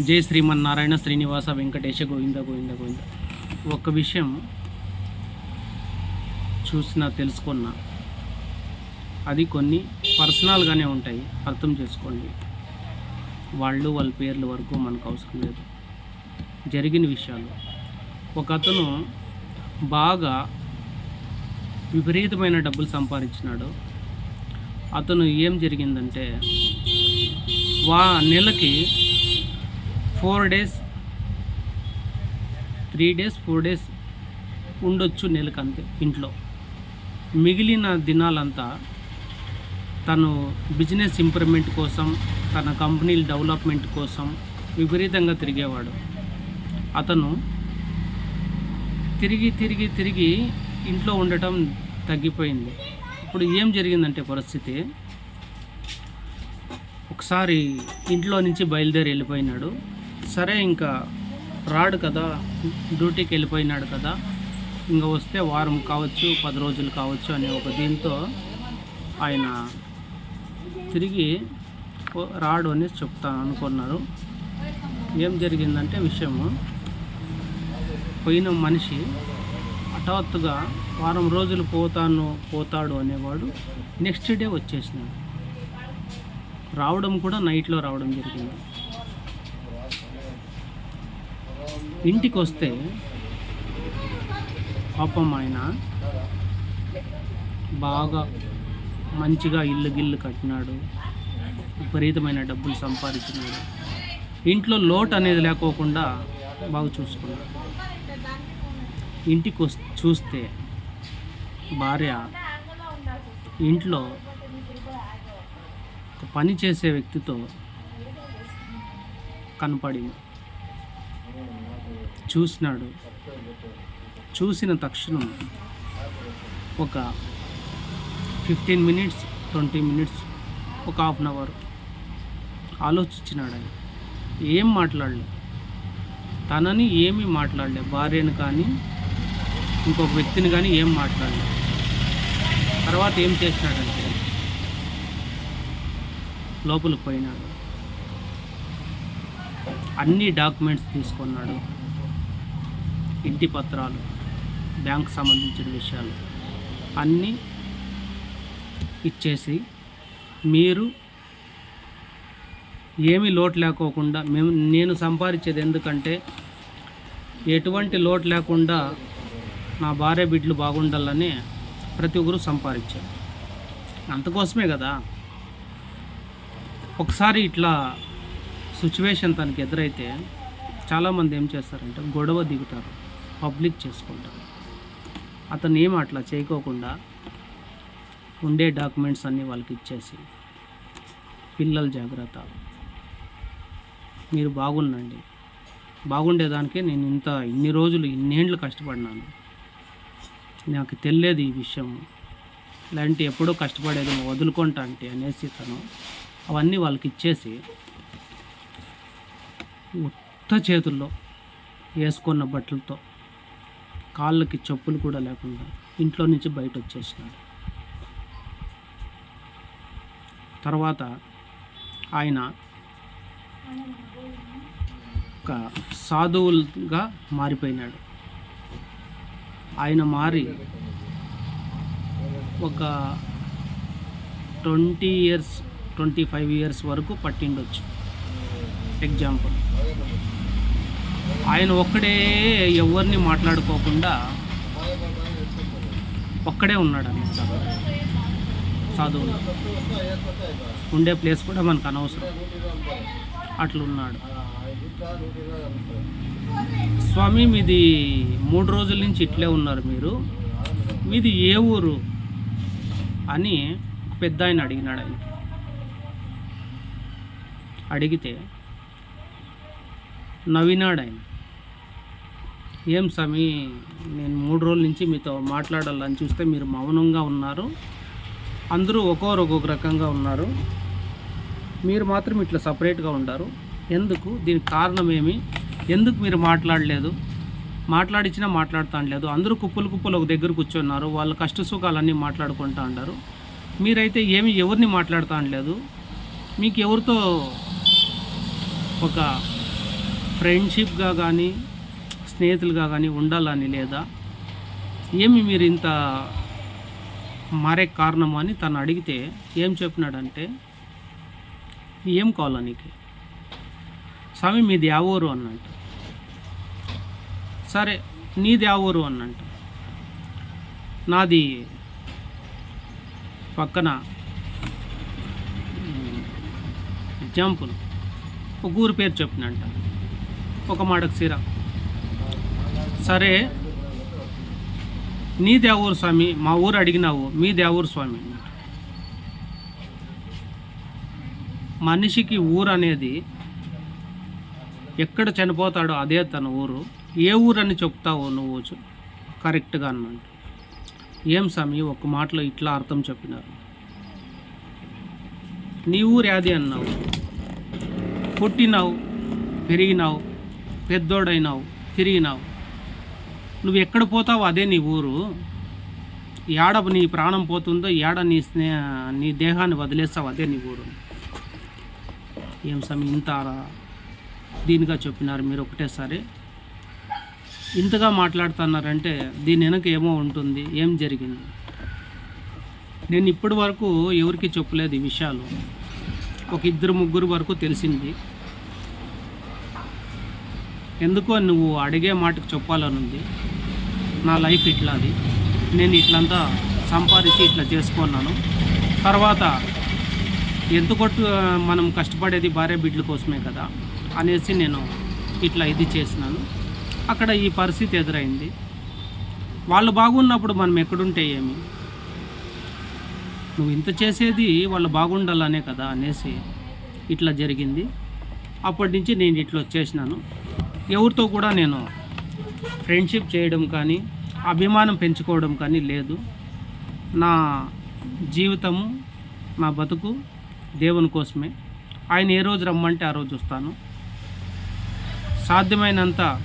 జై శ్రీమన్నారాయణ శ్రీనివాస వెంకటేశ గోవింద గోవింద గోవింద. ఒక విషయం చూసిన తెలుసుకున్నా. అది కొన్ని పర్సనల్గానే ఉంటాయి. అర్థం చేసుకోండి. వాళ్ళు వాళ్ళ పేర్ల వరకు మనకు అవసరం లేదు. జరిగిన విషయాలు. ఒక అతను బాగా విపరీతమైన డబ్బులు సంపాదించినాడు. అతను ఏం జరిగిందంటే వా నెలకి four days three days four days ఉండొచ్చు నెలకు అంతే ఇంట్లో. మిగిలిన దినాలంతా తను బిజినెస్ ఇంప్రూవ్మెంట్ కోసం తన కంపెనీల డెవలప్మెంట్ కోసం విపరీతంగా తిరిగేవాడు. అతను తిరిగి తిరిగి తిరిగి ఇంట్లో ఉండటం తగ్గిపోయింది. ఇప్పుడు ఏం జరిగిందంటే పరిస్థితి ఒకసారి ఇంట్లో నుంచి బయలుదేరి వెళ్ళిపోయినాడు. సరే ఇంకా రాడు కదా డ్యూటీకి వెళ్ళిపోయినాడు కదా ఇంకా వస్తే వారం కావచ్చు పది రోజులు కావచ్చు అనే ఒక దీంతో ఆయన తిరిగి రాడు అని చెప్తా అనుకున్నారు. ఏం జరిగిందంటే విషయము పోయిన మనిషి హఠాత్తుగా వారం రోజులు పోతాను పోతాడు అనేవాడు నెక్స్ట్ డే వచ్చేసినాడు. రావడం కూడా నైట్లో రావడం జరిగింది. ఇంటికి వస్తే పాపం ఆయన బాగా మంచిగా ఇల్లు గిల్లు కట్టినాడు. విపరీతమైన డబ్బులు సంపాదించినాడు. ఇంట్లో లోటు అనేది లేకోకుండా బాగా చూసుకున్నాడు. ఇంటికి చూస్తే భార్య ఇంట్లో ఒక పని చేసే వ్యక్తితో కనపడింది. చూసినాడు. చూసిన తక్షణం ఒక ఫిఫ్టీన్ మినిట్స్ ట్వంటీ మినిట్స్ ఒక హాఫ్ అన్ అవర్ ఆలోచించినాడు ఆయన ఏం మాట్లాడలే. తనని ఏమీ మాట్లాడలే. భార్యను కానీ ఇంకొక వ్యక్తిని కానీ ఏం మాట్లాడలే. తర్వాత ఏం చేసినాడంటే లోపలికి పోయినాడు. అన్ని డాక్యుమెంట్స్ తీసుకున్నాడు. ఇంటి పత్రాలు బ్యాంక్ సంబంధించిన విషయాలు అన్నీ ఇచ్చేసి మీరు ఏమీ లోటు లేకోకుండా మేము నేను సంపాదించేది ఎందుకంటే ఎటువంటి లోటు లేకుండా నా భార్య బిడ్డలు బాగుండాలని ప్రతి ఒక్కరు సంపాదించారు. అంతకోసమే కదా. ఒకసారి ఇట్లా సిచ్యువేషన్ తనకి ఎదురైతే చాలామంది ఏం చేస్తారంటే గొడవ దిగుతారు పబ్లిక్ చేసుకుంటారు. అతను ఏం అట్లా చేయకోకుండా ఉండే డాక్యుమెంట్స్ అన్నీ వాళ్ళకి ఇచ్చేసి పిల్లల జాగ్రత్త మీరు బాగుండండి. బాగుండేదానికే నేను ఇంత ఇన్ని రోజులు ఇన్నేండ్లు కష్టపడినాను. నాకు తెలియదు ఈ విషయం. ఇలాంటి ఎప్పుడో కష్టపడేది వదులుకుంటా అంటే అనేసి తను అవన్నీ వాళ్ళకి ఇచ్చేసి ఉత్త చేతుల్లో వేసుకున్న బట్టలతో కాళ్ళకి చెప్పులు కూడా లేకుండా ఇంట్లో నుంచి బయట వచ్చేసినాడు. తర్వాత ఆయన ఒక సాధువులుగా మారిపోయినాడు. ఆయన మారి ఒక twenty years twenty five years వరకు పట్టిండొచ్చు. ఎగ్జాంపుల్. ఆయన ఒక్కడే ఎవరిని మాట్లాడుకోకుండా ఒక్కడే ఉన్నాడు అనమాట సాధువులు. ఉండే ప్లేస్ కూడా మనకు అనవసరం. అట్లున్నాడు. స్వామి మీది మూడు రోజుల నుంచి ఇట్లే ఉన్నారు మీరు. మీది ఏ ఊరు అని పెద్ద ఆయన అడిగినాడు ఆయన. అడిగితే నవ్వినాడు ఆయన ఏం స్వామి నేను మూడు రోజుల నుంచి మీతో మాట్లాడాలని చూస్తే మీరు మౌనంగా ఉన్నారు. అందరూ ఒక్కొరు ఒక్కొక్క రకంగా ఉన్నారు. మీరు మాత్రం ఇట్లా సపరేట్గా ఉండారు. ఎందుకు? దీనికి కారణం ఏమి? ఎందుకు మీరు మాట్లాడలేదు? మాట్లాడించినా మాట్లాడుతాండలేదు అందరూ కుప్పలు కుప్పలు ఒక దగ్గర కూర్చున్నారు. వాళ్ళ కష్ట సుఖాలన్నీ మాట్లాడుకుంటా ఉంటారు మీరైతే ఏమి ఎవరిని మాట్లాడుతాండలేదు మీకు ఎవరితో ఒక ఫ్రెండ్షిప్గా కానీ స్నేహితులుగా కానీ ఉండాలని లేదా? ఏమి మీరు ఇంత మారే కారణం అని తను అడిగితే ఏం చెప్పినాడంటే ఏం కావాలా నీకు? స్వామి మీది ఆ ఊరు సరే నీది ఆ ఊరు నాది పక్కన ఎగ్జాంపుల్ ఒక ఊరి పేరు చెప్పినంట. ఒక మాటకు సిర సరే నీ దేవూరు ఊరు స్వామి మా ఊరు అడిగినావు మీ దేవూరు ఊరు స్వామి మనిషికి ఊరు అనేది ఎక్కడ చనిపోతాడో అదే తన ఊరు. ఏ ఊరు అని చెప్తావు నువ్వు కరెక్ట్గా అన్నట్టు. ఏం స్వామి ఒక మాటలో ఇట్లా అర్థం చెప్పినారు. నీ ఊరు యాది అన్నావు? పుట్టినావు? పెరిగినావు? పెద్దోడైనావు తిరిగినావు. నువ్వు ఎక్కడ పోతావు అదే నీ ఊరు. ఏడ నీ ప్రాణం పోతుందో ఏడ నీ స్నే నీ దేహాన్ని వదిలేస్తావు అదే నీ ఊరు. ఏం సమయం ఇంత దీనిగా చెప్పినారు మీరు ఒకటేసారి. ఇంతగా మాట్లాడుతున్నారంటే దీని వెనక ఏమో ఉంటుంది ఏం జరిగింది? నేను ఇప్పటి వరకు ఎవరికి చెప్పలేదు ఈ విషయాలు. ఒక ఇద్దరు ముగ్గురు వరకు తెలిసింది. ఎందుకో నువ్వు అడిగే మాటకు చెప్పాలని ఉంది. నా లైఫ్ ఇట్లాది. నేను ఇట్లంతా సంపాదించి ఇట్లా చేసుకున్నాను. తర్వాత ఎందుకొట్టు మనం కష్టపడేది భార్య బిడ్డల కోసమే కదా అనేసి నేను ఇట్లా ఇది చేసినాను. అక్కడ ఈ పరిస్థితి ఎదురైంది. వాళ్ళు బాగున్నప్పుడు మనం ఎక్కడుంటే ఏమి? నువ్వు ఇంత చేసేది వాళ్ళు బాగుండాలనే కదా అనేసి ఇట్లా జరిగింది. అప్పటి నుంచి నేను ఇట్లా వచ్చేసినాను. ఎవరితో కూడా నేను ఫ్రెండ్షిప్ చేయడం కానీ అభిమానం పెంచుకోవడం కానీ లేదు. నా జీవితము నా బతుకు దేవుని కోసమే. ఆయన ఏ రోజు రమ్మంటే ఆ రోజు వస్తాను. సాధ్యమైనంత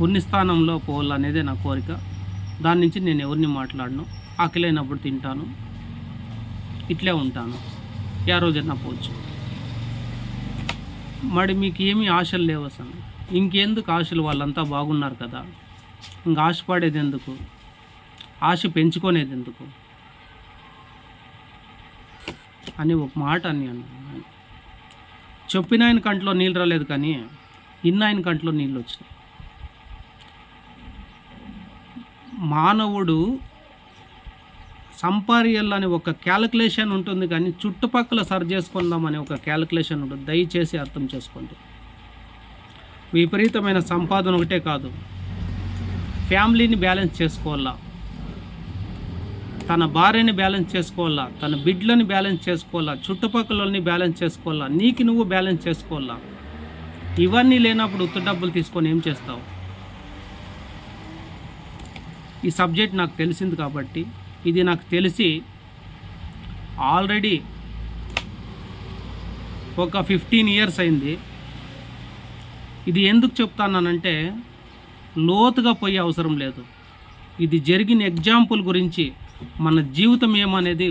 పుణ్యస్థానంలో పోవాలనేదే నా కోరిక. దాని నుంచి నేను ఎవరిని మాట్లాడను. ఆకలైనప్పుడు తింటాను. ఇట్లే ఉంటాను. ఏ రోజైనా పోవచ్చు. మరి మీకు ఏమీ ఆశలు లేవు అసలు ఇంకెందుకు ఆశలు వాళ్ళంతా బాగున్నారు కదా? ఇంక ఆశపడేది ఎందుకు? ఆశ పెంచుకునేది ఎందుకు? అని ఒక మాట అని అన్నాను చెప్పిన ఆయన కంట్లో నీళ్ళు రాలేదు కానీ ఇన్న ఆయన కంట్లో నీళ్ళు వచ్చినాయి. మానవుడు సంపాదించాలని ఒక క్యాలిక్యులేషన్ ఉంటుంది కానీ చుట్టుపక్కల సరి చేసుకుందామనే ఒక క్యాలిక్యులేషన్ ఉంటుంది. దయచేసి అర్థం చేసుకోండి. విపరీతమైన సంపాదన ఒకటే కాదు. ఫ్యామిలీని బ్యాలెన్స్ చేసుకోవాలా? తన భార్యని బ్యాలెన్స్ చేసుకోవాలా? తన బిడ్డలని బ్యాలెన్స్ చేసుకోవాలా? చుట్టుపక్కలని బ్యాలెన్స్ చేసుకోవాలా? నీకు నువ్వు బ్యాలెన్స్ చేసుకోవాలా? ఇవన్నీ లేనప్పుడు ఉత్త డబ్బులు తీసుకొని ఏం చేస్తావు? ఈ సబ్జెక్ట్ నాకు తెలిసింది కాబట్టి ఇది నాకు తెలిసి ఆల్రెడీ ఒక ఫిఫ్టీన్ ఇయర్స్ అయింది. ఇది ఎందుకు చెప్తానంటే లోతుగా పోయే అవసరం లేదు. ఇది జరిగిన ఎగ్జాంపుల్ గురించి మన జీవితం ఏమనేది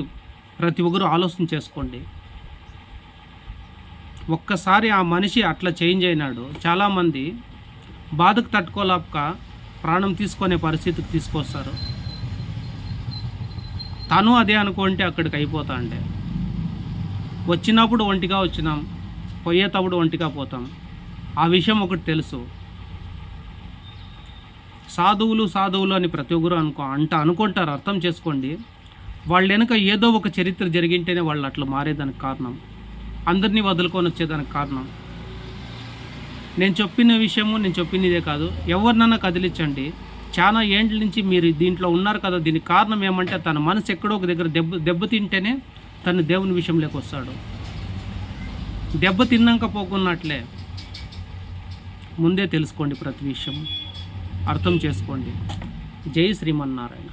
ప్రతి ఒక్కరు ఆలోచన చేసుకోండి. ఒక్కసారి ఆ మనిషి అట్లా చేంజ్ అయినాడు. చాలామంది బాధకు తట్టుకోలేక ప్రాణం తీసుకునే పరిస్థితికి తీసుకొస్తారు. తను అదే అనుకుంటే అక్కడికి అయిపోతా అంటే వచ్చినప్పుడు ఒంటిగా వచ్చినాం పోయేటప్పుడు ఒంటిగా పోతాం. ఆ విషయం ఒకటి తెలుసు. సాధువులు సాధువులు అని ప్రతి ఒక్కరు అనుకో అంట అనుకుంటారు అర్థం చేసుకోండి. వాళ్ళ వెనుక ఏదో ఒక చరిత్ర జరిగింటేనే వాళ్ళు అట్లా మారేదానికి కారణం. అందరినీ వదులుకొని వచ్చేదానికి కారణం. నేను చెప్పిన విషయము నేను చెప్పినదే కాదు. ఎవరినన్నా కదిలించండి. చాలా ఏండ్ల నుంచి మీరు దీంట్లో ఉన్నారు కదా దీనికి కారణం ఏమంటే తన మనసు ఎక్కడో ఒక దగ్గర దెబ్బ దెబ్బతింటేనే తను దేవుని విషయంలోకి వస్తాడు. దెబ్బ తిన్నాక పోకున్నట్లే. ముందే తెలుసుకోండి ప్రతి విషయం అర్థం చేసుకోండి. జై శ్రీమన్నారాయణ.